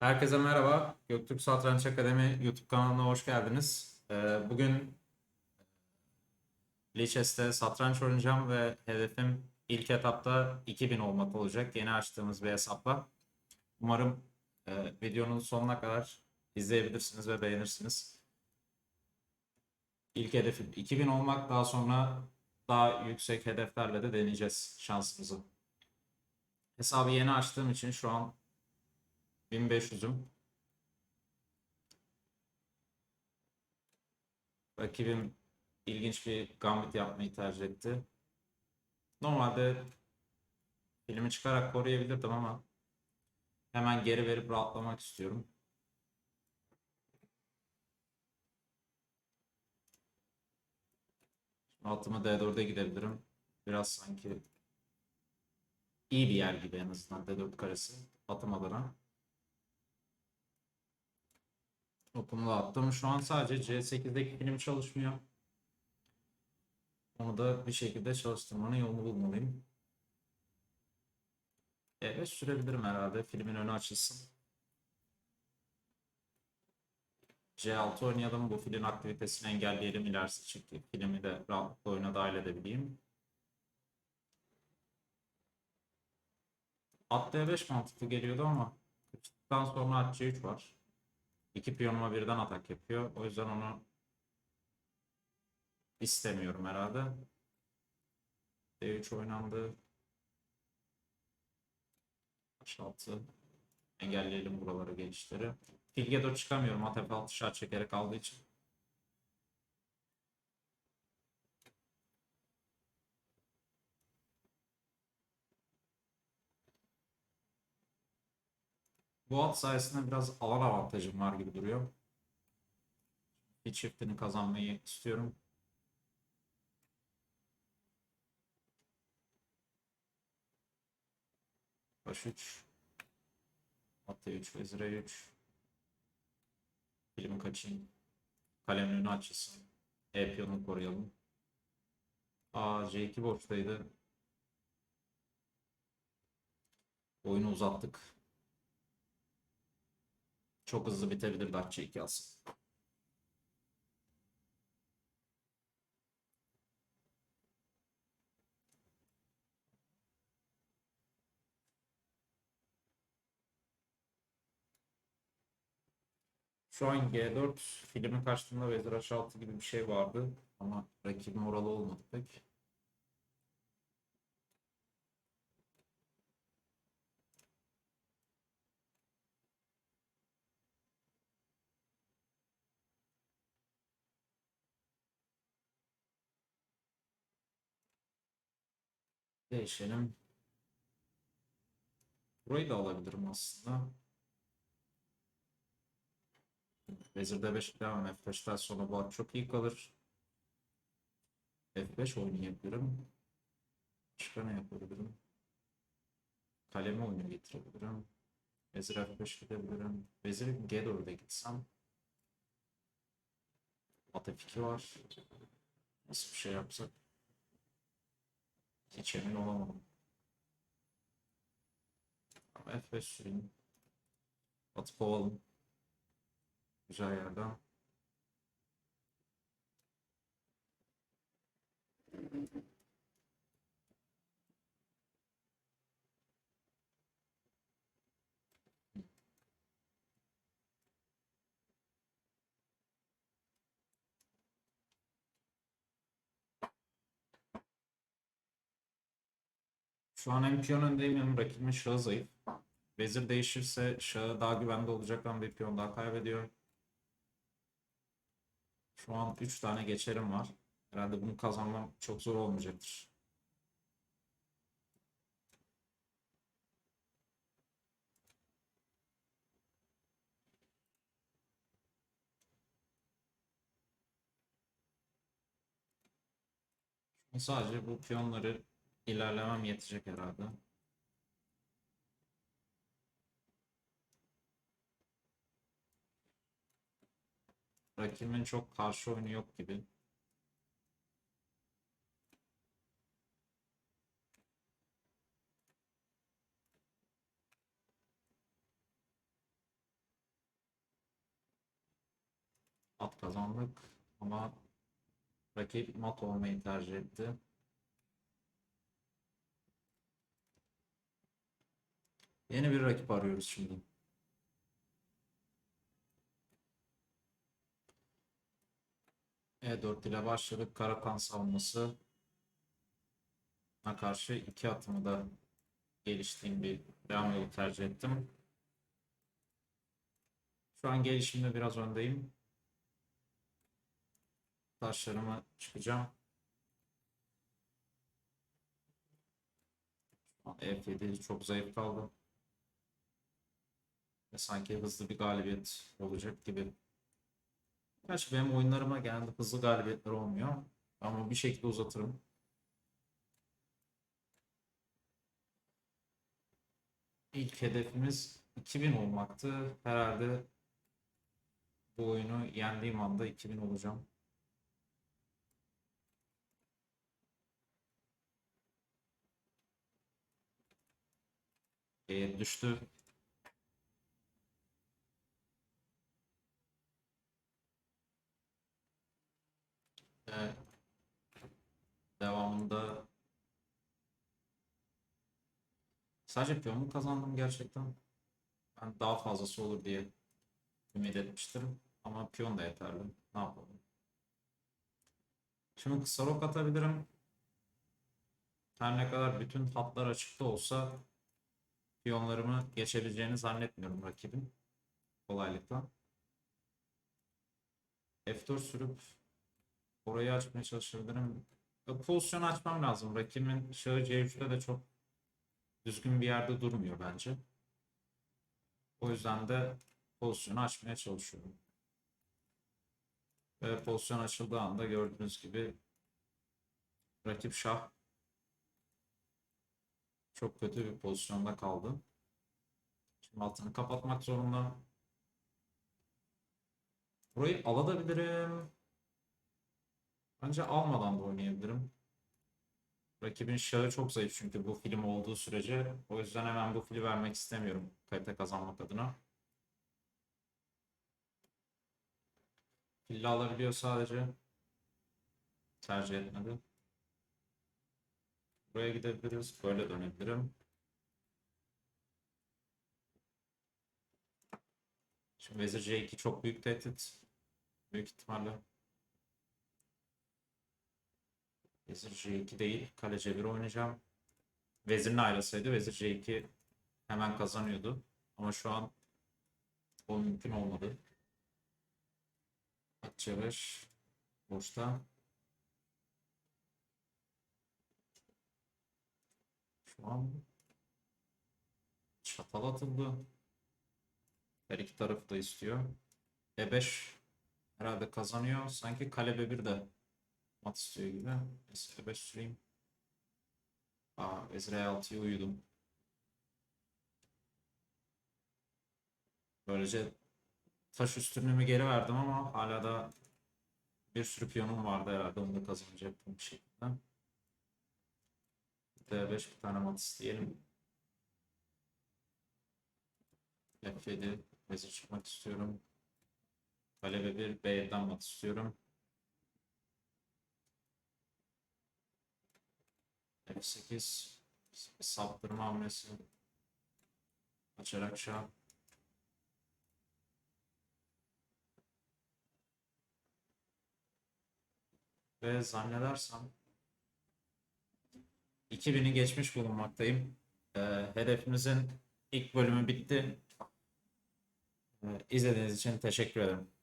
Herkese merhaba. Göktürk Satranç Akademi YouTube kanalına hoş geldiniz. Ee, Bugün Lichess'te satranç oynayacağım ve hedefim ilk etapta 2000 olmak olacak. Yeni açtığımız bir hesapla. Umarım e, videonun sonuna kadar izleyebilirsiniz ve beğenirsiniz. İlk hedefim 2000 olmak. Daha sonra daha yüksek hedeflerle de deneyeceğiz şansımızı. Hesabı yeni açtığım için şu an 1500'üm. Rakibim ilginç bir gambit yapmayı tercih etti. Normalde filmi çıkarak koruyabilirdim ama hemen geri verip rahatlamak istiyorum. Altıma D4'e gidebilirim. Biraz sanki iyi bir yer gibi en azından D4 karesi atım da attım. Şu an sadece C8'deki film çalışmıyor. Onu da bir şekilde çalıştırmanın yolunu bulmalıyım. Evet sürebilirim herhalde. Filmin önü açılsın. C6 oynayalım. Bu filin aktivitesini engelleyelim. İlerisi çıktı. Filmi de rahatlıkla oyuna dahil edebileyim. At D5 mantıklı geliyordu ama çıktıktan sonra at C3 var. İki piyonuma birden atak yapıyor. O yüzden onu istemiyorum herhalde. D3 oynandı. H6 engelleyelim buraları gelişleri. Fil G4 çıkamıyorum. At F6 şart çekerek aldığı için. Bu at sayesinde biraz alan avantajım var gibi duruyor. Bir çiftini kazanmayı istiyorum. Baş 3. At D3 vezir E3. Filmi kaçayım. Kalemin önü açılsın. E piyonunu koruyalım. Aa C2 boştaydı. Oyunu uzattık. Çok hızlı bitebilir Datça 2 alsın. Şu an G4 filmin karşısında Vezir H6 gibi bir şey vardı. Ama rakibim oralı olmadı pek. Değişelim. Burayı da alabilirim aslında. Vezir D5 devam F5'ten sonra bu çok iyi kalır. F5 oynayabilirim. Başka ne yapabilirim? Kalemi oyunu getirebilirim. Vezir F5 gidebilirim. Vezir G4'e gitsem. At F2 var. Nasıl bir şey yapsak? Hiç emin olamadım. Ama F5 süreyim. Atı kovalım. Güzel yerden. Şu an hem piyon öndeyim hem rakibimin şahı zayıf. Vezir değişirse şahı daha güvende olacak ama bir piyon daha kaybediyor. Şu an 3 tane geçerim var. Herhalde bunu kazanmam çok zor olmayacaktır. Sadece bu piyonları İlerlemem yetecek herhalde. Rakibin çok karşı oyunu yok gibi. At kazandık ama rakip mat olmayı tercih etti. Yeni bir rakip arıyoruz şimdi. E4 ile başladık. Karakan savunması. Karşı iki atımı da geliştiğim bir devam yolu tercih ettim. Şu an gelişimde biraz öndeyim. Taşlarımı çıkacağım. Şu an F7 çok zayıf kaldı. Sanki hızlı bir galibiyet olacak gibi. Gerçi benim oyunlarıma genelde hızlı galibiyetler olmuyor. Ama bir şekilde uzatırım. İlk hedefimiz 2000 olmaktı. Herhalde bu oyunu yendiğim anda 2000 olacağım. E, düştü. Ve devamında sadece piyon kazandım gerçekten? Ben daha fazlası olur diye ümit etmiştim. Ama piyon da yeterli. Ne yapalım? Şimdi kısa rok atabilirim. Her ne kadar bütün hatlar açıkta olsa piyonlarımı geçebileceğini zannetmiyorum rakibin. Kolaylıkla. F4 sürüp orayı açmaya çalışabilirim. Pozisyonu açmam lazım. Rakibin şahı C3'te de çok düzgün bir yerde durmuyor bence. O yüzden de pozisyonu açmaya çalışıyorum. Ve pozisyon açıldığı anda gördüğünüz gibi rakip şah çok kötü bir pozisyonda kaldı. Şimdi altını kapatmak zorunda. Burayı alabilirim. Bence almadan da oynayabilirim. Rakibin şahı çok zayıf çünkü bu film olduğu sürece. O yüzden hemen bu fili vermek istemiyorum kalite kazanmak adına. Fili alabiliyor sadece. Tercih etmedi. Buraya gidebiliriz. Böyle dönebilirim. Şimdi Vezir C2 çok büyük tehdit. Büyük ihtimalle. Vezir C2 değil. Kale C1 oynayacağım. Vezirini ayrılsaydı Vezir C2 hemen kazanıyordu. Ama şu an o mümkün olmadı. At C5 boşta. Şu an çatal atıldı. Her iki tarafı da istiyor. E5 herhalde kazanıyor. Sanki kale B1 de mat istiyor gibi. Neyse E5 süreyim. Aa, Vezir E6'ya uyudum. Böylece taş üstünlüğümü geri verdim ama hala da bir sürü piyonum vardı herhalde. Onu da kazanacaktım bir şekilde. D5 bir tane mat isteyelim. F7 vezir çıkmak istiyorum. Kale B1 B7'den mat istiyorum. F8 saptırma hamlesi. Açarak şah. Ve zannedersem 2000'i geçmiş bulunmaktayım. Ee, hedefimizin ilk bölümü bitti. Ee, izlediğiniz için teşekkür ederim.